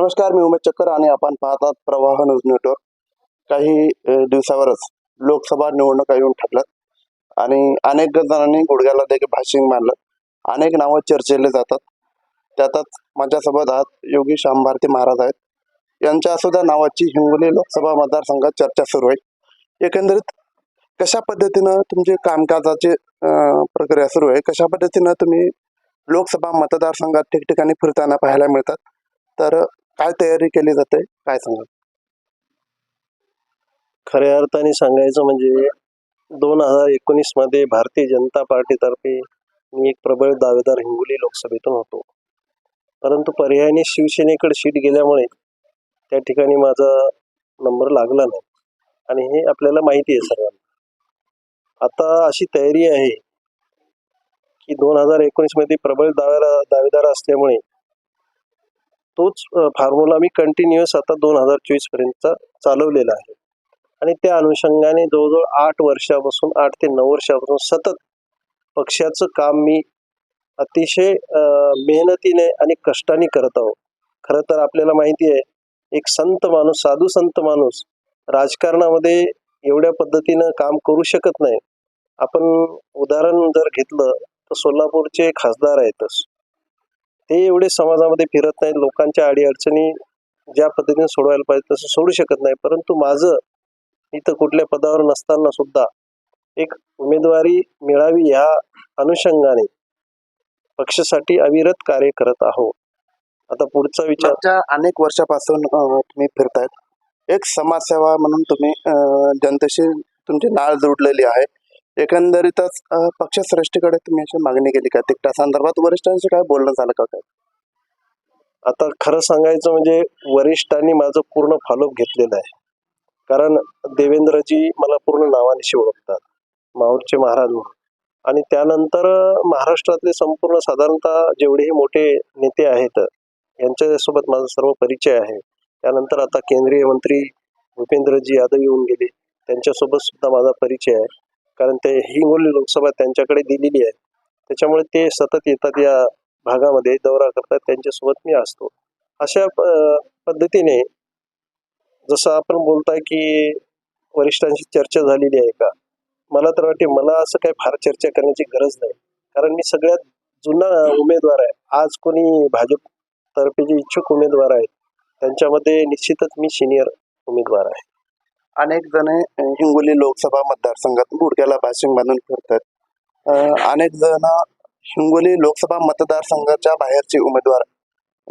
नमस्कार मी उमेश चक्कर आणि आपण पाहतात प्रवाह न्यूज नेटवर्क. काही दिवसावरच लोकसभा निवडणुका येऊन ठरल्यात आणि अनेक जणांनी गुडघ्याला देखील भाषिंग मारलं अनेक नावं चर्चेले जातात. त्यातच माझ्यासोबत आज योगी शांभारती महाराज आहेत. यांच्या सुद्धा नावाची हिंगोली लोकसभा मतदारसंघात चर्चा सुरू आहे. एकंदरीत कशा पद्धतीनं तुमचे कामकाजाची प्रक्रिया सुरू आहे? कशा पद्धतीनं तुम्ही लोकसभा मतदारसंघात ठिकठिकाणी फिरताना पाहायला मिळतात? तर काय तयारी केली जाते? काय सांगा खऱ्या अर्थाने सांगायचं म्हणजे दोन हजार एकोणीसमध्ये भारतीय जनता पार्टीतर्फे मी एक प्रबळ दावेदार हिंगोली लोकसभेतून होतो. परंतु पर्यायाने शिवसेनेकडे सीट गेल्यामुळे त्या ठिकाणी माझा नंबर लागला नाही. आणि हे आपल्याला माहिती आहे सर्वांना. आता अशी तयारी आहे की दोन हजार एकोणीसमध्ये प्रबळ दावेदार दावेदार असल्यामुळे तोच फॉर्म्युला मी कंटिन्युअस आता दोन हजार चोवीस पर्यंतचा चालवलेला आहे. आणि त्या अनुषंगाने जवळजवळ आठ वर्षापासून आठ ते नऊ वर्षापासून सतत पक्षाचं काम मी अतिशय मेहनतीने आणि कष्टाने करत आहोत खरं तर आपल्याला माहिती आहे एक संत माणूस साधू संत माणूस राजकारणामध्ये एवढ्या पद्धतीनं काम करू शकत नाही. आपण उदाहरण जर घेतलं तर सोलापूरचे खासदार आहेतच ते एवढे समाजामध्ये फिरत नाहीत. लोकांच्या अडीअडचणी ज्या पद्धतीने सोडवायला पाहिजे तसं सोडू शकत नाही. परंतु माझं इथं कुठल्या पदावर नसताना सुद्धा एक उमेदवारी मिळावी या अनुषंगाने पक्षासाठी अविरत कार्य करत आहोत आता पुढचा विचार अनेक वर्षापासून तुम्ही फिरतायत. एक समाजसेवा म्हणून तुम्ही जनतेशी तुमची नाळ जोडलेली आहे. एकंदरीतच पक्षश्रेष्ठीकडे तुम्ही अशी मागणी केली का? तिकटा संदर्भात वरिष्ठांशी काय बोलणं झालं का काय? आता खरं सांगायचं म्हणजे वरिष्ठांनी माझं पूर्ण फॉलोअप घेतलेलं आहे. कारण देवेंद्रजी मला पूर्ण नावानिशी ओळखतात माऊरचे महाराज म्हणून. आणि त्यानंतर महाराष्ट्रातले संपूर्ण साधारणतः जेवढेही मोठे नेते आहेत यांच्यासोबत माझा सर्व परिचय आहे. त्यानंतर आता केंद्रीय मंत्री भूपेंद्रजी यादव येऊन गेले त्यांच्यासोबत सुद्धा माझा परिचय आहे. कारण ते हिंगोली लोकसभा त्यांच्याकडे दिलेली आहे. त्याच्यामुळे ते सतत येतात या भागामध्ये दौरा करतात त्यांच्यासोबत मी असतो. अशा पद्धतीने जसं आपण बोलताय की वरिष्ठांशी चर्चा झालेली आहे का? मला तर वाटते मला असं काही फार चर्चा करण्याची गरज नाही. कारण मी सगळ्यात जुना उमेदवार आहे. आज कोणी भाजप तर्फे जे इच्छुक उमेदवार आहेत त्यांच्यामध्ये निश्चितच मी सिनियर उमेदवार आहे. अनेक जण हिंगोली लोकसभा मतदारसंघात गुडघ्याला बाशिंग बांधून फिरतात. अनेक जण हिंगोली लोकसभा मतदारसंघाच्या बाहेरचे उमेदवार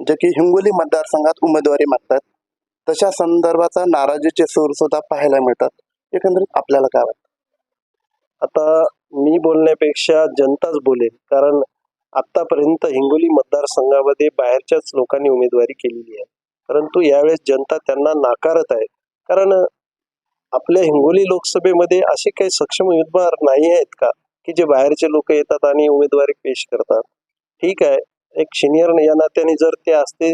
जे की हिंगोली मतदारसंघात उमेदवारी मागतात. तशा संदर्भाचा नाराजीचे सूर सुद्धा पाहायला मिळतात. एकंदरीत आपल्याला काय वाटतं? आता मी बोलण्यापेक्षा जनताच बोलेल कारण आतापर्यंत हिंगोली मतदारसंघामध्ये बाहेरच्याच लोकांनी उमेदवारी केलेली आहे. परंतु यावेळेस जनता त्यांना नाकारत आहे. कारण आपल्या हिंगोली लोकसभेमध्ये असे काही सक्षम उमेदवार नाही आहेत का? की जे बाहेरचे लोक येतात आणि उमेदवारी पेश करतात. ठीक आहे. एक सिनियर या नात्याने जर ते असते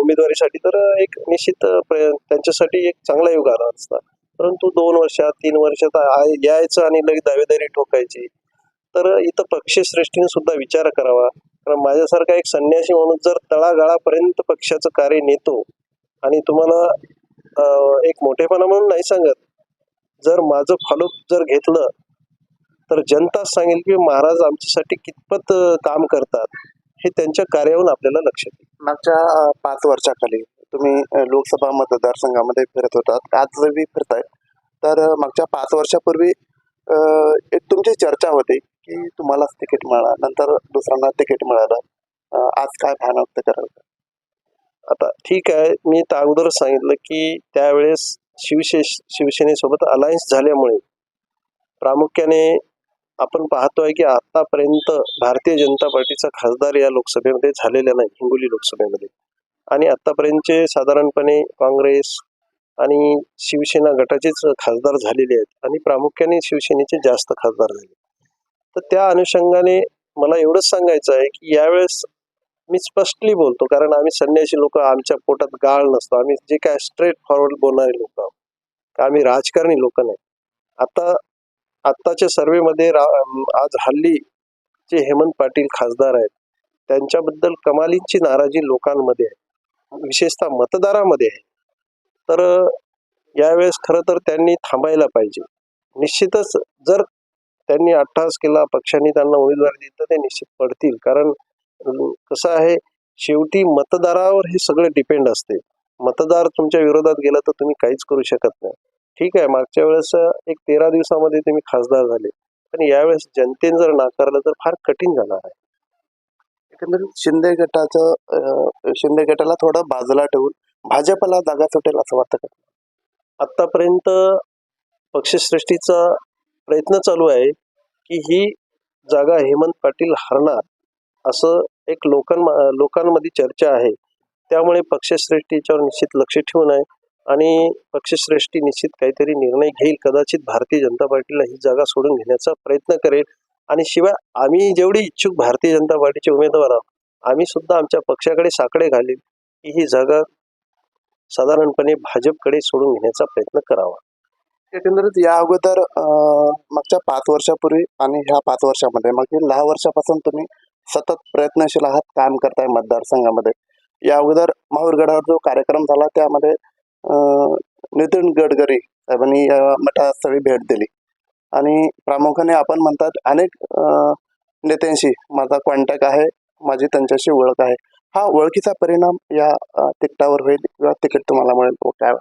उमेदवारीसाठी तर एक निश्चित त्यांच्यासाठी एक चांगला योग आला असता. परंतु दोन वर्षात तीन वर्षात यायचं आणि लगेच दावेदारी ठोकायची. तर इथं पक्षश्रेष्ठीने सुद्धा विचार करावा. कारण माझ्यासारखा एक संन्यासी म्हणून जर तळागाळापर्यंत पक्षाचं कार्य नेतो आणि तुम्हाला एक मोठेपणा म्हणून नाही सांगत. जर माझं फॉलोअप जर घेतलं तर जनता सांगेल की महाराज आमच्यासाठी कितपत काम करतात हे त्यांच्या कार्यावरून आपल्याला लक्षात येईल मागच्या पाच वर्षाखाली तुम्ही लोकसभा मतदारसंघामध्ये फिरत होतात. आज बी फिरताय तर मागच्या पाच वर्षापूर्वी एक तुमची चर्चा होती की तुम्हालाच तिकीट मिळाला नंतर दुसऱ्यांना तिकीट मिळालं. आज काय भान व्यक्त करायचं आता ठीक आहे मी तर अगोदरच सांगितलं की त्यावेळेस शिवशे शिवसेनेसोबत अलायन्स झाल्यामुळे प्रामुख्याने आपण पाहतोय की आतापर्यंत भारतीय जनता पार्टीचा खासदार या लोकसभेमध्ये झालेला नाही हिंगोली लोकसभेमध्ये. आणि आतापर्यंतचे साधारणपणे काँग्रेस आणि शिवसेना गटाचेच खासदार झालेले आहेत आणि प्रामुख्याने शिवसेनेचे जास्त खासदार झाले. तर त्या अनुषंगाने मला एवढंच सांगायचं आहे की यावेळेस मी स्पष्टली बोलतो कारण आम्ही संन्याशी लोक आमच्या पोटात गाळ नसतो. आम्ही जे काय स्ट्रेट फॉरवर्ड बोलणारे लोक आहोत. आम्ही राजकारणी लोक नाही. आता आत्ताच्या सर्वेमध्ये रा आज हल्ली जे हेमंत पाटील खासदार आहेत. त्यांच्याबद्दल कमालींची नाराजी लोकांमध्ये आहे. विशेषतः मतदारामध्ये आहे. तर यावेळेस खरं तर त्यांनी थांबायला पाहिजे. निश्चितच जर त्यांनी अट्टहास केला पक्षांनी त्यांना उमेदवारी दिली तर ते निश्चित पडतील. कारण कसं आहे शेवटी मतदारावर हे सगळं डिपेंड असते. मतदार तुमच्या विरोधात गेला तर तुम्ही काहीच करू शकत नाही. ठीक आहे मागच्या वेळेस एक तेरा दिवसामध्ये तुम्ही खासदार झाले. पण यावेळेस जनतेने जर नाकारलं तर फार कठीण जाणार आहे. एकंदरीत शिंदे गटाचं शिंदे गटाला थोडं बाजूला ठेवून भाजपला जागा सुटेल असं वाटतं का? आतापर्यंत पक्षश्रेष्ठीचा प्रयत्न चालू आहे की ही जागा हेमंत पाटील हरणार. असं एक लोकां लोकांमध्ये चर्चा आहे. त्यामुळे पक्षश्रेष्ठीच्यावर निश्चित लक्ष ठेवून आहे आणि पक्षश्रेष्ठी निश्चित काहीतरी निर्णय घेईल. कदाचित भारतीय जनता पार्टीला ही जागा सोडून घेण्याचा प्रयत्न करेल. आणि शिवाय आम्ही जेवढी इच्छुक भारतीय जनता पार्टीचे उमेदवार आहोत आम्ही सुद्धा आमच्या पक्षाकडे साकडे घालील की ही जागा साधारणपणे भाजपकडे सोडून घेण्याचा प्रयत्न करावा. एकंदरीत या अगोदर मागच्या पाच वर्षापूर्वी आणि ह्या पाच वर्षामध्ये मागील दहा वर्षापासून तुम्ही सतत प्रयत्नशील आहात काम करताय मतदारसंघामध्ये. या अगोदर माहूरगडावर जो कार्यक्रम झाला त्यामध्ये नितीन गडकरी साहेबांनी या मठास्थळी भेट दिली. आणि प्रामुख्याने आपण म्हणतात अनेक नेत्यांशी माझा कॉन्टॅक्ट आहे माझी त्यांच्याशी ओळख आहे. हा ओळखीचा परिणाम या तिकिटावर होईल किंवा तिकीट तुम्हाला मिळेल काय?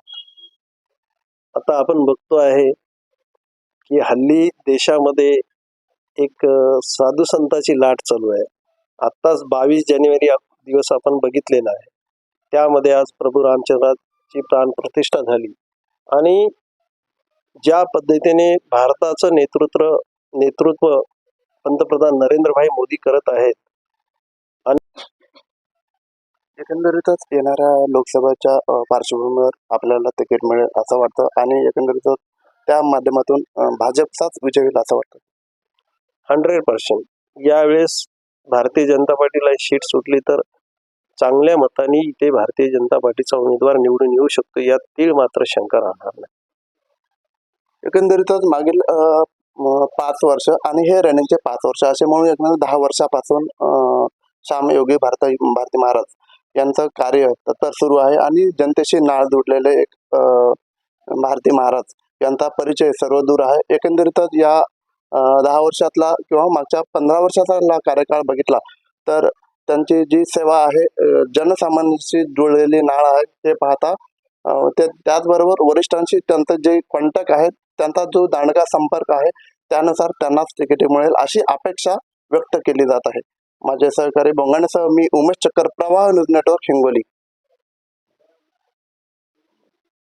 आता आपण बघतो आहे की हल्ली देशामध्ये एक साधू संताची लाट चालू आहे. आत्ताच बावीस जानेवारी दिवस आपण बघितलेला आहे. त्यामध्ये आज प्रभू रामचंद्राची प्राणप्रतिष्ठा झाली. आणि ज्या पद्धतीने भारताचं नेतृत्व नेतृत्व पंतप्रधान नरेंद्रभाई मोदी करत आहेत. एकंदरीतच येणाऱ्या लोकसभेच्या पार्श्वभूमीवर आपल्याला तिकीट मिळेल असं वाटतं. आणि एकंदरीतच त्या माध्यमातून भाजपचाच विजय होईल असं वाटतं. Hundred percent. यावेळेस भारतीय जनता पार्टीला शीट सुटली तर चांगल्या मताने इथे भारतीय जनता पार्टीचा उमेदवार निवडून येऊ शकतो यात तीळ मात्र शंका राहणार नाही. एकंदरीतच मागील पाच वर्ष आणि हे रनिंगचे पाच वर्ष असे म्हणून एकंदर म्हणजे दहा वर्षापासून श्याम योगी भारती भारती महाराज यांचं कार्य तर सुरू आहे आणि जनतेशी नाळ जुडलेले एक भारती महाराज यांचा परिचय सर्वदूर आहे. एकंदरीतच या दहा वर्षातला किंवा मागच्या पंधरा वर्षाचा कार्यकाळ बघितला तर त्यांची जी सेवा आहे जनसामान्यांशी जुळलेली नाळ आहे ते पाहता ते त्याचबरोबर वरिष्ठांशी त्यांचं जे कॉन्टॅक्ट आहेत त्यांचा जो दांडगा संपर्क आहे त्यानुसार त्यांनाच तिकीट मिळेल अशी अपेक्षा व्यक्त केली जात आहे. माझे सहकारी बोंगाणेसह मी उमेश चक्कर प्रवाह न्यूज नेटवर्क हिंगोली.